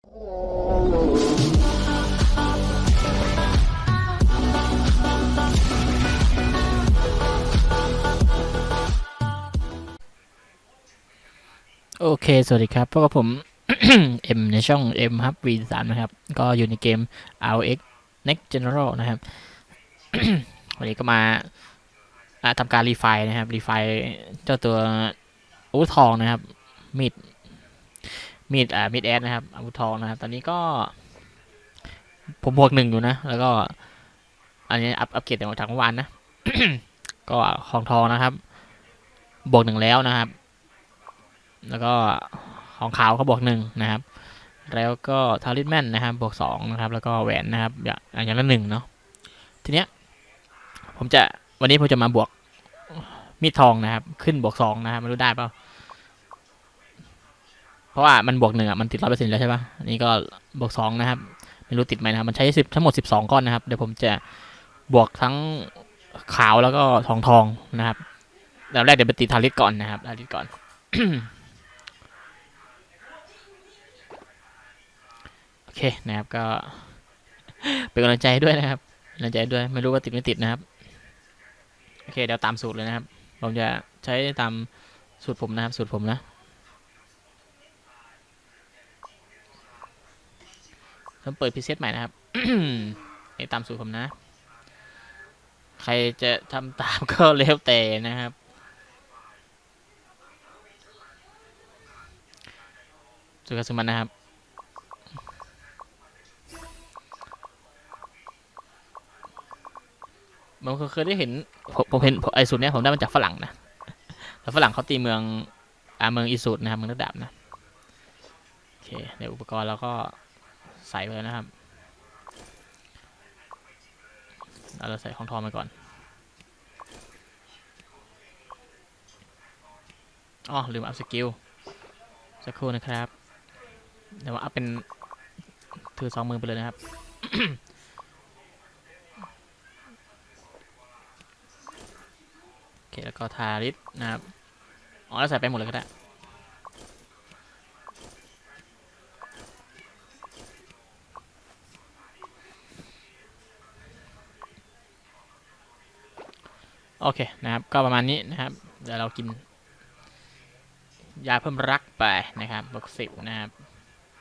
โอเค สวัสดีครับพวกบผมเอ็มในช่อง M ครับ V3 นะครับ ก็อยู่ในเกม RX Next General นะครับ วันนี้ก็มาทำการรีไฟล์นะครับ รีไฟล์เจ้าตัวอาวุธทองนะครับ มีด มีดอ่ามีดแอดนะครับอาวุธทองนะครับ ตอนนี้ก็ ผมบวกหนึ่งอยู่นะ แล้วก็ อันนี้อัพอัพเกรดจากเมื่อวานนะ ก็ของทองนะครับ บวกหนึ่งแล้วนะครับ แล้วก็ของขาวเขาบวกหนึ่งนะครับ แล้วก็ทาริสแมนนะครับ บวกสองนะครับ แล้วก็แหวนนะครับ อย่างอย่างละหนึ่งเนาะ ทีเนี้ย ผมจะวันนี้ผมจะมาบวกมีดทองนะครับ ขึ้นบวกสองนะครับไม่รู้ได้เปล่า ราะว่ามันบวกหนึ่งอะมันติดร้อยเปอร์เซ็นต์แล้วใช่ปะอันนี้ก็บวกสองนะครับ ไม่รู้ติดไหมนะครับ มันใช้สิบทั้งหมดสิบสองก้อนนะครับ เดี๋ยวผมจะบวกทั้งขาวแล้วก็ทองทองนะครับแล้วแรกเดี๋ยวไปตีทาริสก่อนนะครับทาริสก่อน โอเคนะครับก็ เป็นกำลังใจด้วยนะครับกำลังใจด้วย ไม่รู้ว่าติดไม่ติดนะครับ โอเคเดี๋ยวตามสูตรเลยนะครับ ผมจะใช้ตามสูตรผมนะครับ สูตรผมนะ ผมเปิดพิเศษใหม่นะครับให้ตามสูตรผมนะ ใครจะทำตามก็แล้วแต่นะครับสูตรกสุมันนะครับ ผมเคยได้เห็น ผมเห็นไอ้สูตรเนี้ยผมได้มาจากฝรั่งนะแต่ฝรั่งเขาตีเมืองอาเมืองอิสูตนะครับ เมืองนักดาบนะ โอเค เดี๋ยวอุปกรณ์เราก็ ใส่ไปเลยนะครับ เราใส่ของทองไปก่อน อ๋อ ลืมอัพสกิล สักครู่นะครับ เดี๋ยวว่าอัพเป็น ถือสองมือไปเลยนะครับโอเค แล้วก็ทาริสนะครับ อ๋อแล้วใส่ไปหมดเลยก็ได้ โอเคนะครับ ก็ประมาณนี้นะครับ เดี๋ยวเรากิน ยาเพิ่มรักไปนะครับบวกสิบนะครับ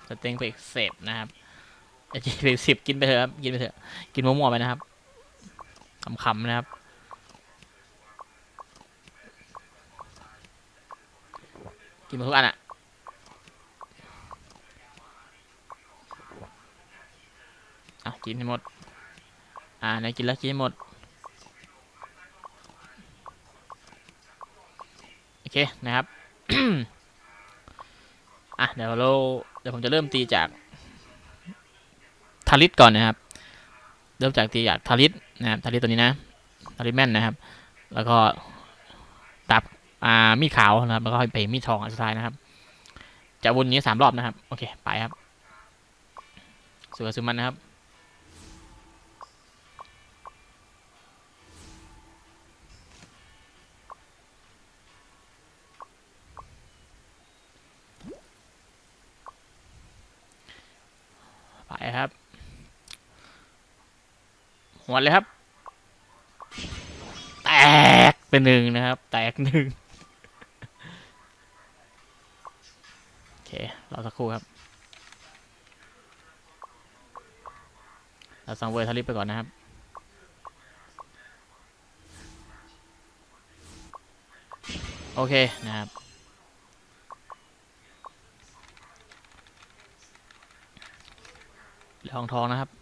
สเต็งไปอีกเสพนะครับไอ้จีไปสิบกินไปเถอะครับกินไปเถอะกินมั่วๆไปนะครับขำๆนะครับกินหมดทุกอันอะอะกินให้หมด อ่าไหนกินแล้วกินให้หมด โอ เคนะครับอะเดี๋ยวเราเดี๋ยวผมจะเริ่มตีจากทาริสก่อนนะครับ เริ่มจากตีจากทาริสนะครับทาริสตัวนี้นะทาริสแม่นนะครับ แล้วก็ตับอ่ามีดขาวนะครับ แล้วก็ไปมีดทองอันสุดท้ายนะครับ จะวนนี้สามรอบนะครับ โอเค ไปครับสุกสุมันนะครับ หัวเลยครับ แตกเป็นหนึ่งนะครับ แตกหนึ่งโอเครอสักครู่ครับเราสังเวยทาริปไปก่อนนะครับโอเคนะครับ เหลือทองทองนะครับ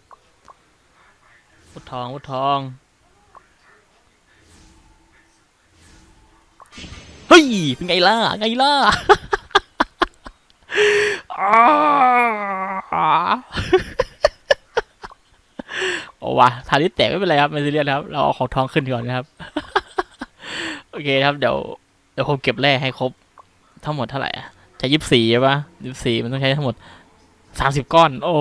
วุดทองวุดทอง เฮ้ย เป็นไงล่ะ ไงล่ะโอ้วะทาริสแตกไม่เป็นไรครับไม่ซีเรียสครับ เราเอาของทองขึ้นก่อนนะครับ โอเคครับ เดี๋ยวเดี๋ยวผมเก็บแร่ให้ครบ ทั้งหมดเท่าไหร่อะใช้ยี่สิบสี่ใช่ปะยี่สิบสี่มันต้องใช้ทั้งหมดสามสิบก้อน โอ้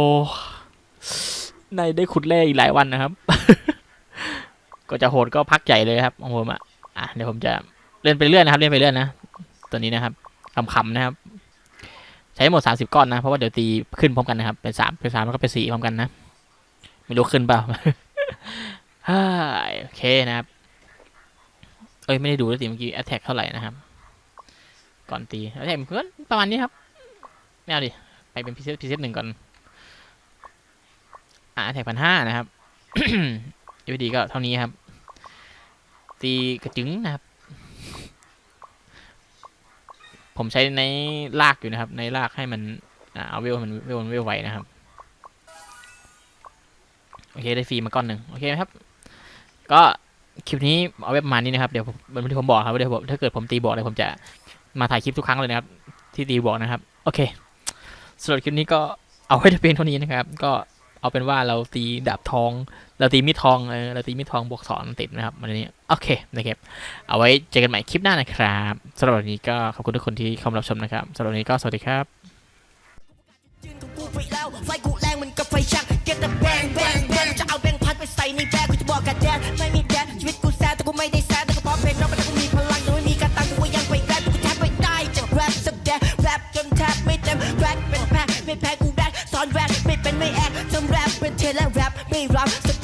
ในได้ขุดแร่อีกหลายวันนะครับ ก็จะโหดก็พักใหญ่เลยครับของผมอะอะเดี๋ยวผมจะเล่นไปเรื่อยนะครับ เล่นไปเรื่อยนะตัวนี้นะครับขำๆนะครับ ใช้หมดสามสิบก้อนนะ เพราะว่าเดี๋ยวตีขึ้นพร้อมกันนะครับเป็นสามเป็นสามแล้วก็เป็นสี่พร้อมกันนะไม่รู้ขึ้นเปล่าฮ่าโอเคนะครับเอ้ยไม่ได้ดูแล้วสิเมื่อกี้ attack เท่าไหร่นะครับ ก่อนตี attack มันก็ประมาณนี้ครับไม่เอาดิไปเป็นพิเศษพิเศษหนึ่งก่อน อ่า attack พันห้านะครับ ยูดีก็เท่านี้ครับ ตีกระจึงนะครับ ผมใช้ในลากอยู่นะครับ ในลากให้มันอเอาเวลมันเวลมันเวลไวนะครับ โอเคได้ฟรีมาก้อนหนึ่งโอเคไหมครับ ก็คลิปนี้เอาไว้ประมาณนี้นะครับ เดี๋ยวผมเหมือนที่ผมบอกครับว่าเดี๋ยวผมถ้าเกิดผมตีบอกเลยผมจะมาถ่ายคลิปทุกครั้งเลยนะครับ ที่ตีบอกนะครับ โอเคสำหรับคลิปนี้ก็เอาไว้แต่เพียงเท่านี้นะครับ ก็ เอาเป็นว่าเราตีดาบทอง เราตีมีดทองเออเราตีมีดทองบวกสองติดนะครับวันนี้โอเคนะครับเอาไว้เจอกันใหม่คลิปหน้านะครับสำหรับวันนี้ก็ขอบคุณทุกคนที่เข้ามารับชมนะครับสำหรับวันนี้ก็สวัสดีครับไฟกูแรงมันกับไฟชักเก็ตแต่แบงแบงแบงจะเอาแบงพัดไปใส่ในแบกกูจะบอกกันแดนไม่มี พ้